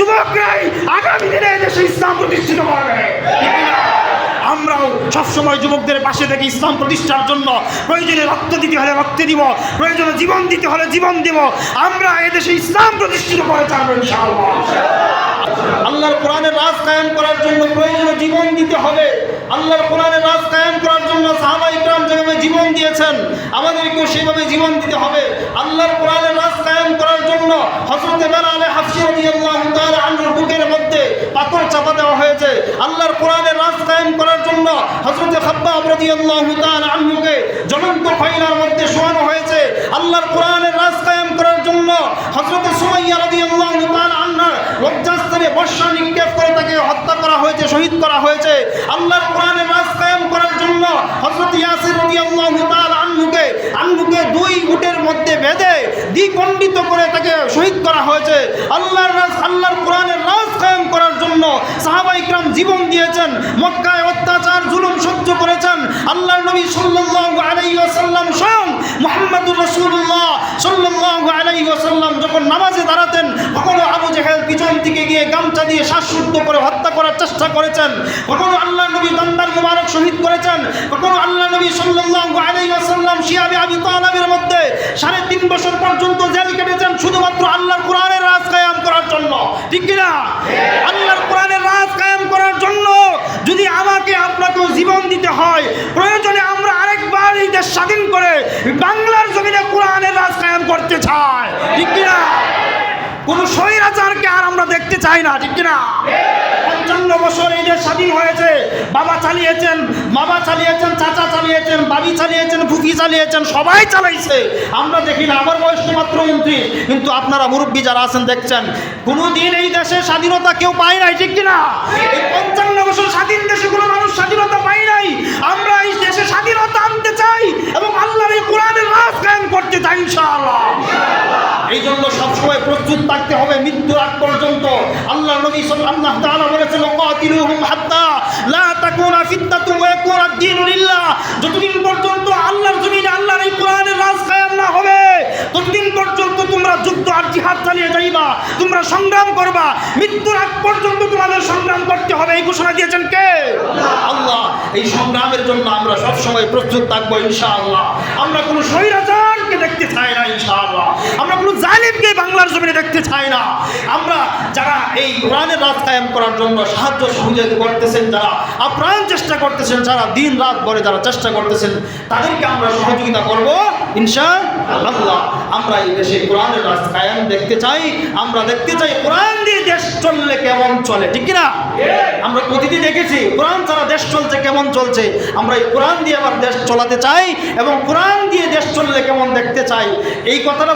যুবকরাই আগামী দিনে দেশে ইসলাম প্রতিষ্ঠিত করবে। আমরাও সবসময় যুবকদের পাশে থেকে ইসলাম প্রতিষ্ঠার জন্য প্রয়োজনে রক্ত দিতে হলে রক্ত দিব, প্রয়োজনে জীবন দিতে হলে জীবন দিব। আমরা এদেশে ইসলাম প্রতিষ্ঠিত করে ইনশাআল্লাহ। আল্লাহর কোরআনের রাজ কায়েম করার জন্য প্রয়োজনীয় জীবন দিতে হবে। আল্লাহর কোরআনের রাজ কায়েম করার জন্য সাহাবা ইকরাম যেভাবে জীবন দিয়েছেন, আমাদেরকেও সেভাবে জীবন দিতে হবে। আল্লাহর কোরআনের রাজ কায়েম করার জন্য হযরত বেলাল হাফসি রাদিয়াল্লাহু তাআলা আনহুর বুকের মধ্যে পাথর চাপা দেওয়া হয়েছে। আল্লাহর কোরআনের রাজ কায়েম করার জন্য হযরত খাব্বাব রাদিয়াল্লাহু তাআলা আনহুকে জ্বলন্ত ফাইলার মধ্যে শোয়ানো হয়েছে। আল্লাহর কোরআনের রাজ কায়েম করার জন্য হযরত সুমাইয়া রাদিয়াল্লাহু তাআলা আনহার লজ্জাস্থানে বর্ষা নিক্ষেপ করে তাকে হত্যা করা হয়েছে, শহীদ করা হয়েছে। আল্লাহর কোরআনের রাজ কায়েম করার জন্য হযরত ইয়াসির রাদিয়াল্লাহু তাআলা আনহুকে আনহুকে দুই উটের মধ্যে বেঁধে দ্বিখণ্ডিত করে তাকে শহীদ করা হয়েছে। আল্লাহর রাজ, আল্লাহর কোরআনের রাজ কায়েম করার জন্য সাহাবা ইকরাম জীবন দিয়েছেন, মক্কায় অত্যাচার, জুলুম সহ্য করেছেন। আল্লাহর নবী সাল্লাল্লাহু আলাইহি ওয়াসাল্লাম স্বয়ং মুহাম্মদুর রাসূলুল্লাহ সাল্লাল্লাহু আলাইহি ওয়াসাল্লাম যখন নামাজে দাঁড়াতেন, কখনো আবু জেহেল পিছন থেকে গিয়ে গামছা দিয়ে শ্বাসরুদ্ধ করে হত্যা করার চেষ্টা করেছেন। কখনো আল্লাহ নবী দন্দার মুবারক শহীদ করেছেন। কখনো আল্লাহ নবী সাল্লাল্লাহু আলাইহি ওয়াসাল্লাম শিয়াবে আবি তালেবের মধ্যে সাড়ে তিন বছর পর্যন্ত জেল কেটেছেন, শুধুমাত্র আল্লাহর কোরআনের রাজ কায়াম করার জন্য। ঠিক কিনা? জীবন দিতে হয়। প্রয়োজনে আমরা আরেকবার এই দেশ স্বাধীন করে বাংলার জমিনে কোরআনের রাজ কায়াম করতে চাই। ঠিক কিনা? কোনো স্বৈরাচারকে আর আমরা দেখতে চাই না, ঠিক কিনা? পঞ্চান্ন বছর এই দেশ স্বাধীন হয়েছে। বাবা চালিয়েছেন, মামা চালিয়েছেন, চাচা চালিয়েছেন বাবি চালিয়েছেন, ফুফি চালিয়েছেন, সবাই চালাইছে। আমরা দেখি না, আমার বয়স তো মাত্র উনত্রিশ কিন্তু আপনারা মুরব্বী যারা আছেন দেখছেন কোনো দিন এই দেশে স্বাধীনতা কেউ পায় নাই, ঠিক কিনা? এই পঞ্চান্ন বছর স্বাধীন দেশে কোনো মানুষ স্বাধীনতা পায় নাই আমরা এই দেশে স্বাধীনতা আনতে চাই এবং আল্লাহর এই কোরআনের রাজ কায়েম করতে চাই ইনশাআল্লাহ এই জন্য সবসময় প্রস্তুত থাকতে হবে মৃত্যুর আগ পর্যন্ত। আল্লাহ নবী আল্লাহ তাআলা বলেছেন হাত্তা লা তাকুনা ফিতনাতুন ওয়া ইয়াকুনা লিল্লাহ। যতদিন পর্যন্ত আল্লাহর জমিনে আল্লাহর এই কোরআনের রাজ না হবে, ততদিন পর্যন্ত তোমরা যুদ্ধ আর জিহাদ চালিয়ে যাইবা, তোমরা সংগ্রাম করবা, মৃত্যুর আগ পর্যন্ত তোমাদের সংগ্রাম করতে হবে। এই ঘোষণা দিয়েছেন কে? আল্লাহ, এই সংগ্রামের জন্য আমরা সব সময় প্রস্তুত থাকব ইনশাআল্লাহ। আমরা কোনো স্বৈরাচারকে দেখতে চাই না ইনশাআল্লাহ। আমরা কোনো জমিনে দেখতে চাই না। আমরা যারা এই কোরআনের রাত কায়েম করার জন্য সাহায্য সহযোগিতা করতেছেন যারা আপ্রাণ চেষ্টা করতেছেন, যারা দিন রাত ভরে যারা চেষ্টা করতেছেন, তাদেরকে আমরা সহযোগিতা করব ইনশা আল্লাহ আমরা এই দেশে কোরআনের রাত কায়েম দেখতে চাই। আমরা দেখতে চাই কোরআন দিয়ে দেশ চললে কেমন চলে, ঠিক কিনা? আমরা প্রতিদিন দেখেছি, কোরআন ছাড়া দেশ চলছে কেমন চলছে? আমরা এই কোরআন দিয়ে আবার দেশ চলাতে চাই এবং কোরআন দিয়ে দেশ চললে কেমন দেখতে চাই? এই কথাটা